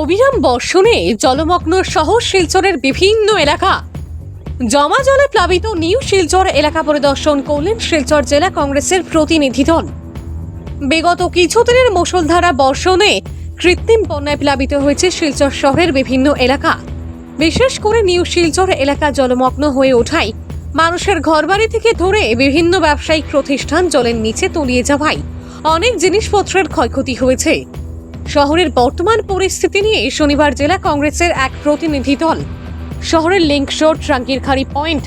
অবিরাম বর্ষণে জলমগ্ন শহর শিলচরের বিভিন্ন এলাকা। জমা জলে প্লাবিত নিউ শিলচর এলাকা পরিদর্শন করলেন শিলচর জেলা কংগ্রেসের প্রতিনিধি দল। বিগত কিছুদিনের মুষলধারা বর্ষণে কৃত্রিম বন্যায় প্লাবিত হয়েছে শিলচর শহরের বিভিন্ন এলাকা। বিশেষ করে নিউ শিলচর এলাকা জলমগ্ন হয়ে ওঠায় মানুষের ঘরবাড়ি থেকে ধরে বিভিন্ন ব্যবসায়িক প্রতিষ্ঠান জলের নিচে তলিয়ে যাওয়ায় অনেক জিনিসপত্রের ক্ষয়ক্ষতি হয়েছে। শহরের বর্তমান পরিস্থিতি নিয়ে শনিবার জেলা কংগ্রেসের এক প্রতিনিধি দল। শহরের link road Rangirkhari point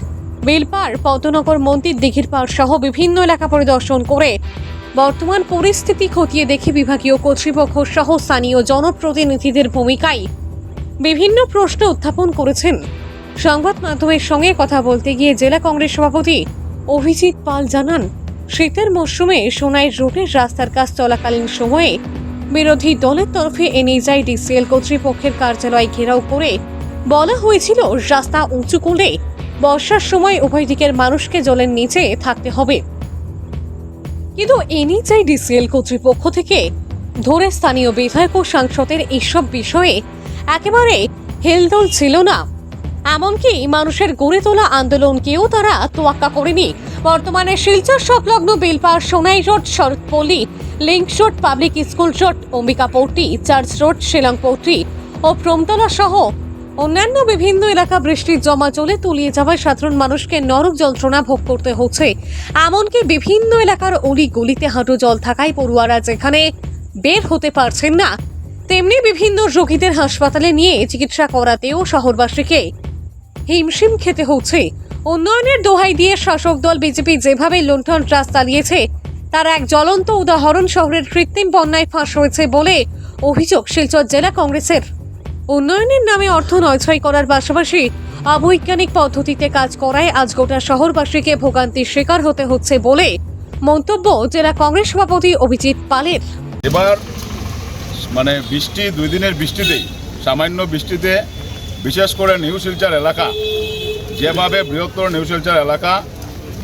Belpar Padmanagar মন্দির দিঘির পাড় সহ বিভিন্ন এলাকা পরিদর্শন করে বর্তমান পরিস্থিতি খতিয়ে দেখে বিভাগীয় কর্তৃপক্ষ সহ স্থানীয় জনপ্রতিনিধিদের ভূমিকায় বিভিন্ন প্রশ্ন উত্থাপন করেছেন। সংবাদ মাধ্যমের সঙ্গে কথা বলতে গিয়ে জেলা কংগ্রেস সভাপতি অভিজিৎ পাল জানান, শীতের মরশুমে সোনাই রোডের রাস্তার কাজ চলাকালীন সময়ে বিরোধী দলের তরফে এনএইচআই ডিসিএল কর্তৃপক্ষের কার্যালয় ঘেরাও করে বলা হয়েছিল, রাস্তা উঁচু করলে বর্ষার সময় উভয় দিকের মানুষকে জলের নিচে থাকতে হবে। কিন্তু এনএইচআই ডিসিএল কর্তৃপক্ষ থেকে ধরে স্থানীয় বিধায়ক ও সাংসদের এইসব বিষয়ে একেবারে হেলদোল ছিল না। এমনকি মানুষের গড়ে তোলা আন্দোলনকেও তারা তোয়াক্কা করেনি। বর্তমানে শিলচর সংলগ্ন Belpar Sonai road, Sharatpalli, link road, public school road, Ambikapatti, church road, Shillongpatti ও প্রমতলা সহ অন্যান্য বিভিন্ন এলাকা বৃষ্টির জমা চলে তলিয়ে যাওয়ায় সাধারণ মানুষকে নরক যন্ত্রণা ভোগ করতে হচ্ছে। এমনকি বিভিন্ন এলাকার অলি গলিতে হাঁটু জল থাকায় পড়ুয়ারা যেখানে বের হতে পারছেন না, তেমনি বিভিন্ন রোগীদের হাসপাতালে নিয়ে চিকিৎসা করাতেও শহরবাসীকে হিমশিম খেতে হচ্ছে। উন্নয়নের দোহাই দিয়ে শাসক দল বিজেপি যেভাবে লুণ্ঠন ট্রাস চালিয়েছে, তার এক জ্বলন্ত উদাহরণ শহরের কৃত্রিম বন্যায় ফাঁস হয়েছে বলে অভিযোগ শিলচর জেলা কংগ্রেসের। উন্নয়নের নামে অর্থ নয়ছয় করার পাশাপাশি অবৈজ্ঞানিক পদ্ধতিতে কাজ করায় আজ গোটা শহরবাসীকে ভোগান্তির শিকার হতে হচ্ছে বলে মন্তব্য জেলা কংগ্রেস সভাপতি অভিজিৎ পালের। এবার মানে বৃষ্টি, দুই দিনের বৃষ্টিতেই, সামান্য বৃষ্টিতে, বিশেষ করে নিউ শিলচর এলাকা যেভাবে বৃহত্তর নিউ শিলচর এলাকা,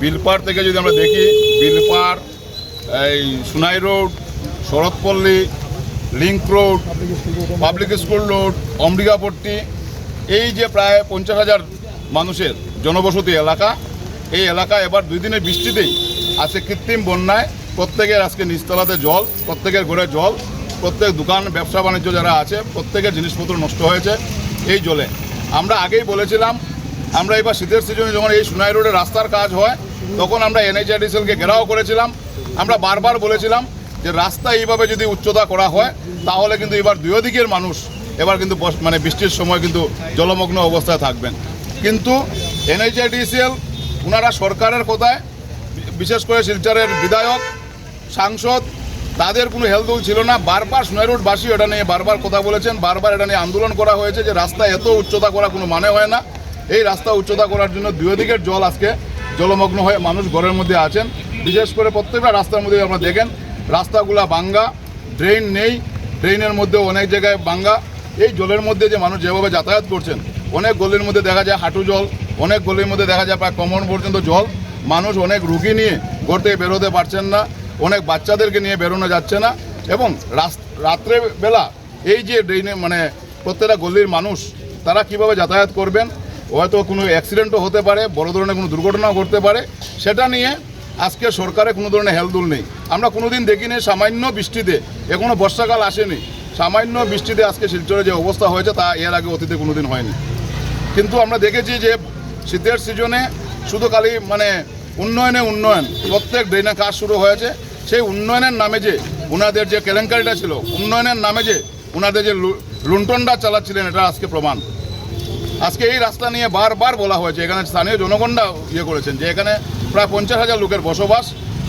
বিলপাড় থেকে যদি আমরা দেখি, বিলপাড়, এই Sonai road, Sharatpalli, link road, public school road, Ambikapatti, এই যে প্রায় পঞ্চাশ হাজার মানুষের জনবসতি এলাকা, এই এলাকা এবার দুই দিনের বৃষ্টিতেই আজকে কৃত্রিম বন্যায়, প্রত্যেকের আজকে নিচতলাতে জল, প্রত্যেকের ঘরে জল, প্রত্যেক দোকান, ব্যবসা, বাণিজ্য যারা আছে, প্রত্যেকের জিনিসপত্র নষ্ট হয়েছে এই জলে। আমরা আগেই বলেছিলাম আমরা এবার শীতের সিজনে যখন এই সুনাই রোডে রাস্তার কাজ হয়, তখন আমরা এনএইচআরডিসিএলকে ঘেরাও করেছিলাম। আমরা বারবার বলেছিলাম যে রাস্তা এইভাবে যদি উচ্চতা করা হয়, তাহলে কিন্তু এবার দুই দিকের মানুষ এবার কিন্তু মানে বৃষ্টির সময় কিন্তু জলমগ্ন অবস্থায় থাকবেন। কিন্তু এনএইচআরডিসিএল ওনারা সরকারের কথায় বিশেষ করে শিলচরের বিধায়ক, সাংসদ, তাদের কোনো হেলদোল ছিল না। বারবার সোনাই রোডবাসী এটা নিয়ে বারবার কথা বলেছেন, বারবার এটা নিয়ে আন্দোলন করা হয়েছে যে রাস্তা এত উচ্চতা করা কোনো মানে হয় না। এই রাস্তা উচ্চতা করার জন্য দুই দিকের জল আজকে জলমগ্ন হয়ে মানুষ ঘরের মধ্যে আছেন। বিশেষ করে প্রত্যেকটা রাস্তার মধ্যে আপনারা দেখেন, রাস্তাগুলা বাঙ্গা ড্রেন নেই ড্রেনের মধ্যে অনেক জায়গায় বাঙ্গা এই জলের মধ্যে যে মানুষ যেভাবে যাতায়াত করছেন, অনেক গলির মধ্যে দেখা যায় হাঁটু জল, অনেক গলির মধ্যে দেখা যায় প্রায় কমন পর্যন্ত জল। মানুষ অনেক রুগী নিয়ে ঘর থেকে বেরোতে পারছেন না, অনেক বাচ্চাদেরকে নিয়ে বেরোনো যাচ্ছে না এবং রাত্রে বেলা এই যে ড্রেনে মানে প্রত্যেকটা গলির মানুষ, তারা কীভাবে যাতায়াত করবেন হয়তো কোনো অ্যাক্সিডেন্টও হতে পারে, বড় ধরনের কোনো দুর্ঘটনাও ঘটতে পারে। সেটা নিয়ে আজকে সরকারে কোনো ধরনের হেলদুল নেই। আমরা কোনোদিন দেখিনি, সামান্য বৃষ্টিতে এখনও বর্ষাকাল আসেনি। সামান্য বৃষ্টিতে আজকে শিলচরে যে অবস্থা হয়েছে, তা এর আগে অতীতে কোনো দিন হয়নি। কিন্তু আমরা দেখেছি যে শীতের সিজনে শুধু খালি মানে উন্নয়নে উন্নয়ন, প্রত্যেক ড্রেনে কাজ শুরু হয়েছে। সেই উন্নয়নের নামে যে ওনাদের যে কেলেঙ্কারিটা ছিল, উন্নয়নের নামে যে ওনাদের যে লু- লুণ্ঠনটা চালাচ্ছিলেন, এটা আজকে প্রমাণ। আজকে এই রাস্তা নিয়ে বারবার বলা হয়েছে, এখানে স্থানীয় জনগণরা ইয়ে করেছেন যে এখানে প্রায় পঞ্চাশ হাজার লোকের বসবাস।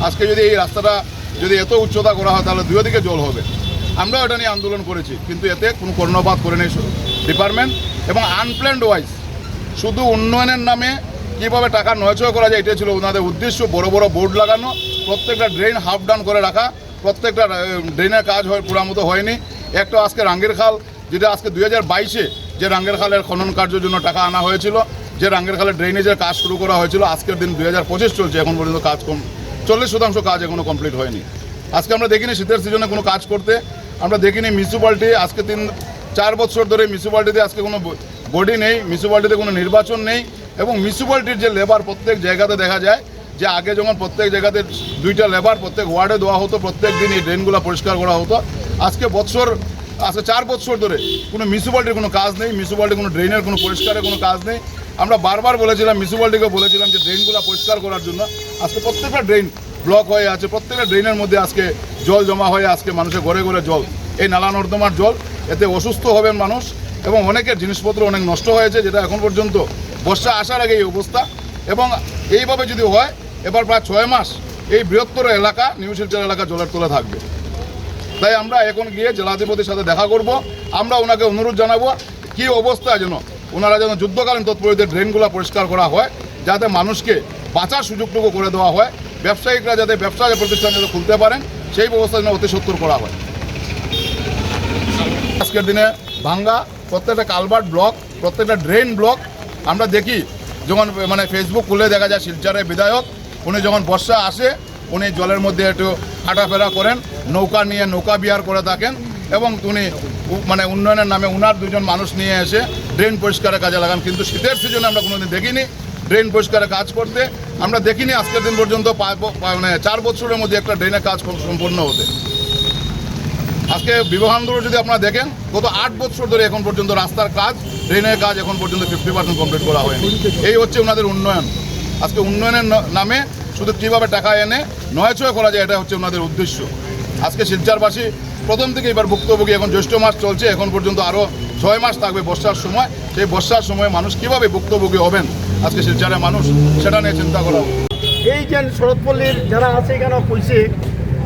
আজকে যদি এই রাস্তাটা যদি এত উচ্চতা করা হয়, তাহলে দুই দিকে জল হবে। আমরাও এটা নিয়ে আন্দোলন করেছি, কিন্তু এতে কোনো কর্ণপাত করেনি ডিপার্টমেন্ট এবং আনপ্ল্যান্ড ওয়াইজ শুধু উন্নয়নের নামে কীভাবে টাকা নয়চয় করা যায় এটা ছিল ওনাদের উদ্দেশ্য। বড় বড় বোর্ড লাগানো, প্রত্যেকটা ড্রেন হাফ ডাউন করে রাখা, প্রত্যেকটা ড্রেনের কাজ হয়, পুরা মতো হয়নি। একটা আজকে রাঙ্গের খাল, যেটা আজকে দুই হাজার বাইশে যে রাঙ্গের খালের খনন কার্যের জন্য টাকা আনা হয়েছিল, যে রাঙ্গের খালের ড্রেনেজের কাজ শুরু করা হয়েছিল, আজকের দিন দুই হাজার পঁচিশ চলছে, এখন পর্যন্ত কাজ কম, চল্লিশ শতাংশ কাজ এখনও কমপ্লিট হয়নি। আজকে আমরা দেখিনি শীতের সিজনে কোনো কাজ করতে, আমরা দেখিনি মিউনিসিপ্যালিটি আজকে তিন, চার বছর ধরে মিউনিসিপ্যালিটিতে আজকে কোনো বডি নেই মিউনিসিপ্যালিটিতে কোনো নির্বাচন নেই, এবং মিউনিসিপ্যালিটির যে লেবার প্রত্যেক জায়গাতে দেখা যায়, যে আগে যখন প্রত্যেক জায়গাতে দুইটা লেবার প্রত্যেক ওয়ার্ডে দেওয়া হতো, প্রত্যেক দিন এই ড্রেনগুলো পরিষ্কার করা হতো, আজকে বছর আজকে চার বছর ধরে কোনো মিউনিসিপ্যালিটির কোনো কাজ নেই, মিউনিসিপ্যালিটির কোনো ড্রেনের কোনো পরিষ্কারের কোনো কাজ নেই। আমরা বারবার বলেছিলাম, মিউনিসিপ্যালিটিকে বলেছিলাম যে ড্রেনগুলো পরিষ্কার করার জন্য আজকে প্রত্যেকটা ড্রেন ব্লক হয়ে আছে, প্রত্যেকটা ড্রেনের মধ্যে আজকে জল জমা হয়ে আজকে মানুষের ঘরে ঘরে জল। এই নালা নর্দমার জল, এতে অসুস্থ হবেন মানুষ এবং অনেকের জিনিসপত্র অনেক নষ্ট হয়েছে, যেটা এখন পর্যন্ত বর্ষা আসার আগে এই অবস্থা। এবং এইভাবে যদি হয়, এবার প্রায় ছয় মাস এই বৃহত্তর এলাকা, নিউ শিলচর এলাকা জলের তলে থাকবে। তাই আমরা এখন গিয়ে জেলাধিপতির সাথে দেখা করব। আমরা ওনাকে অনুরোধ জানাব, কি অবস্থা যেন ওনারা যেন যুদ্ধকালীন তৎপরতে ড্রেনগুলো পরিষ্কার করা হয়, যাতে মানুষকে বাঁচার সুযোগটুকু করে দেওয়া হয়, ব্যবসায়িকরা যাতে ব্যবসা প্রতিষ্ঠান যাতে খুলতে পারেন, সেই ব্যবস্থা যেন অতি সত্তর করা হয়। আজকের দিনে ভাঙ্গা, প্রত্যেকটা কালভার্ট ব্লক, প্রত্যেকটা ড্রেন ব্লক, আমরা দেখি, যখন মানে ফেসবুক খুলে দেখা যায় শিলচরের বিধায়ক, উনি যখন বর্ষা আসে উনি জলের মধ্যে একটু হাঁটাফেরা করেন, নৌকা নিয়ে নৌকা বিহার করে থাকেন এবং উনি মানে উন্নয়নের নামে উনার দুজন মানুষ নিয়ে এসে ড্রেন পরিষ্কারের কাজে লাগান। কিন্তু শীতের সিজনে আমরা কোনোদিন দেখিনি ড্রেন পরিষ্কারের কাজ করতে। আমরা দেখিনি আজকের দিন পর্যন্ত মানে চার বছরের মধ্যে একটা ড্রেনের কাজ সম্পূর্ণ হতে। আজকে বিবেকানন্দ যদি আপনারা দেখেন, গত আট বছর ধরে এখন পর্যন্ত রাস্তার কাজ, ড্রেনের কাজ এখন পর্যন্ত ফিফটি পার্সেন্ট কমপ্লিট করা হয়নি। এই হচ্ছে ওনাদের উন্নয়ন। আজকে উন্নয়নের নামে শুধু কীভাবে টাকা এনে নয় ছয় করা যায়, এটা হচ্ছে ওনাদের উদ্দেশ্য। আজকে শিলচারবাসী প্রথম থেকে এবার ভুক্তভোগী, এখন জ্যৈষ্ঠ মাস চলছে, এখন পর্যন্ত আরও ছয় মাস থাকবে বর্ষার সময়। সেই বর্ষার সময় মানুষ কীভাবে ভুক্তভোগী হবেন? আজকে শিলচারের মানুষ, সেটা নিয়ে চিন্তা করা। এই যে শরৎপল্লীর যারা আছে এখানে কইছে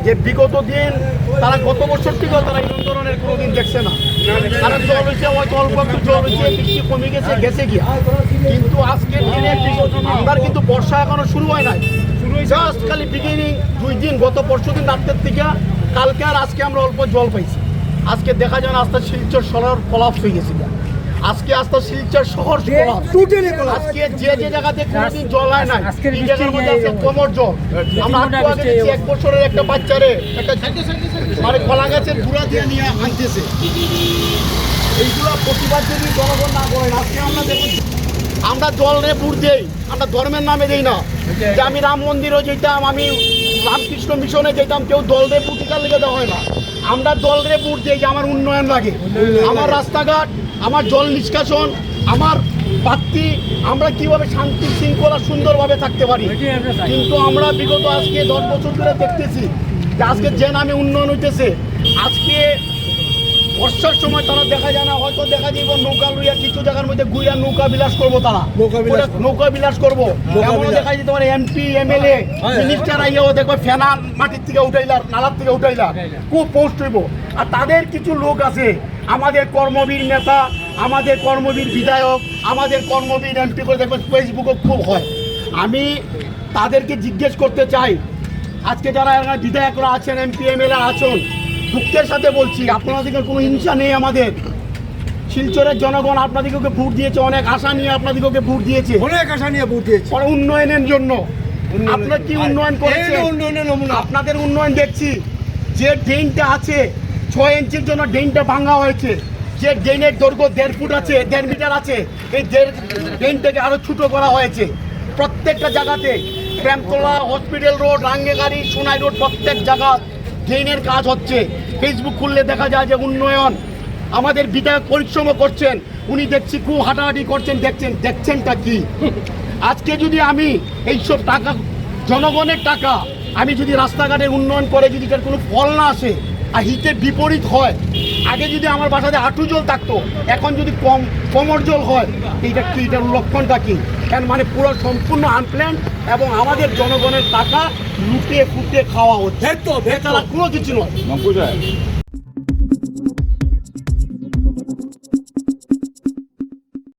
যে বিগত দিন তারা গত বছর থেকেও তারা এই ধরনের কোনো দিন দেখছে না। কারণ জল হয়েছে, হয়তো অল্প একটু জল হয়েছে, বৃষ্টি কমে গেছে গেছে গিয়া। কিন্তু আজকের দিনে আমরা কিন্তু বর্ষা এখনও শুরু হয় নাই। জাস্ট খালি বিগিনিং দুই দিন গত পরশু দিন রাত্রের থেকে কালকে আর আজকে আমরা অল্প জল পাইছি। আজকে দেখা যায় না আস্তে শিলচর শহর কলাপস হয়ে গেছে গিয়া। আজকে আস্তে শিলচর শহর। আজকে যে যে জায়গাতে কোনোদিন জল হয় না এই জায়গার মধ্যে কোমর জল। আমরা ঘণ্টা আগে দেখছি এক বছরের একটা বাচ্চারে। একটা মানে কলা গাছের গুড়া দিয়ে নিয়ে আনতেছে। এইগুলো প্রতিবাদ যদি জনগণ না করেন আজকে আমরা দেখুন আমরা জল রে বুট দেই আমরা ধর্মের নামে দেই না। যে আমি রাম মন্দিরও যেতাম আমি রামকৃষ্ণ মিশনে যেতাম কেউ দল রে পুটিকার লেগে দেওয়া হয় না। আমরা দল রে বুট দিই যে আমার উন্নয়ন লাগে। আমার রাস্তাঘাট আমার জল নিষ্কাশন আমার বাত্তি আমরা কীভাবে শান্তি শৃঙ্খলা সুন্দরভাবে থাকতে পারি। কিন্তু আমরা বিগত আজকে দশ বছর ধরে দেখতেছি যে আজকে যে নামে উন্নয়ন হইতেছে আজকে বর্ষার সময় তারা দেখা যায় না হয়তো দেখা যাইব নৌকা লইয়া কিছু জায়গার মধ্যে ঘুরিয়া নৌকা বিলাস করব তারা। নৌকা বিলাস করব। এমনও দেখা যেতে পারে এমপি এমএলএ হ্যাঁ। মিনিস্টার আইয়াও দেখবে ফেনা মাটির থেকে উঠাইলা নালার থেকে উঠাইলা। খুব পোস্ট হইব। আর তাদের কিছু লোক আছে আমাদের কর্মবীর নেতা আমাদের কর্মবীর বিধায়ক আমাদের কর্মবীর এমপি করে দেখবে ফেসবুকে খুব হয়। আমি তাদেরকে জিজ্ঞেস করতে চাই আজকে যারা বিধায়করা আছেন এমপি এমএলএ আছেন দুঃখের সাথে বলছি আপনাদেরকে কোনো হিংসা নেই আমাদের। শিলচরের জনগণ আপনাদেরকে ভোট দিয়েছে অনেক আশা নিয়ে আপনাদেরকে ভোট দিয়েছে। অনেক আশা নিয়ে ভোট দিয়েছি। উন্নয়নের জন্য। আপনার কি উন্নয়ন করেছে উন্নয়নের নমুনা। আপনাদের উন্নয়ন দেখছি যে ড্রেনটা আছে ছয় ইঞ্চির জন্য ড্রেনটা ভাঙা হয়েছে। যে ড্রেনের দৈর্ঘ্য দেড় ফুট আছে দেড় মিটার আছে এই দেড় ড্রেনটাকে আরও ছোট করা হয়েছে। প্রত্যেকটা জায়গাতে Premtala hospital road Rangirkhari Sonai road প্রত্যেক জায়গা ড্রেনের কাজ হচ্ছে। ফেসবুক খুললে দেখা যায় যে উন্নয়ন। আমাদের বিধায়ক পরিশ্রম করছেন। উনি দেখছি খুব হাঁটাহাঁটি করছেন, দেখছেন, দেখছেনটা কি? আজকে যদি আমি এইসব টাকা, জনগণের টাকা, আমি যদি রাস্তাঘাটের উন্নয়ন করে যদি তার কোনো ফল না আসে আর হিতে বিপরীত হয়, আগে যদি আমার বাসাতে হাঁটু জল থাকতো, এখন যদি কম, কোমর জল হয়, এইটা কি, এটার লক্ষণটা কি? মানে পুরো সম্পূর্ণ আনপ্ল্যান এবং আমাদের জনগণের টাকা লুটে ফুটে খাওয়া হচ্ছে। কোনো কিছু নয়।